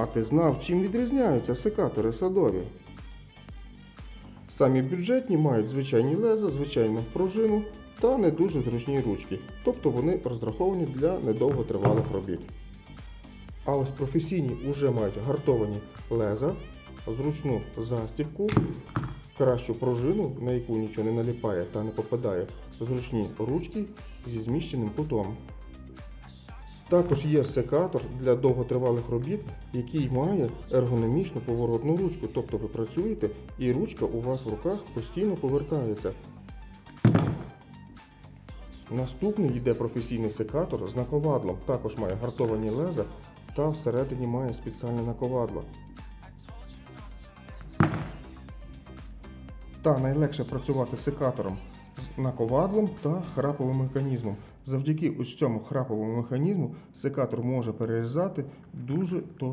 А ти знав, чим відрізняються секатори садові? Самі бюджетні мають звичайні леза, звичайну пружину та не дуже зручні ручки, тобто вони розраховані для недовготривалих робіт. А ось професійні вже мають гартовані леза, зручну застібку, кращу пружину, на яку нічого не наліпає та не попадає, зручні ручки зі зміщеним кутом. Також є секатор для довготривалих робіт, який має ергономічну поворотну ручку. Тобто ви працюєте і ручка у вас в руках постійно повертається. Наступний йде професійний секатор з наковадлом. Також має гартовані леза та всередині має спеціальне наковадло. Та найлегше працювати секатором з наковадлом та храповим механізмом. Завдяки ось цьому храповому механізму секатор може перерізати дуже товсті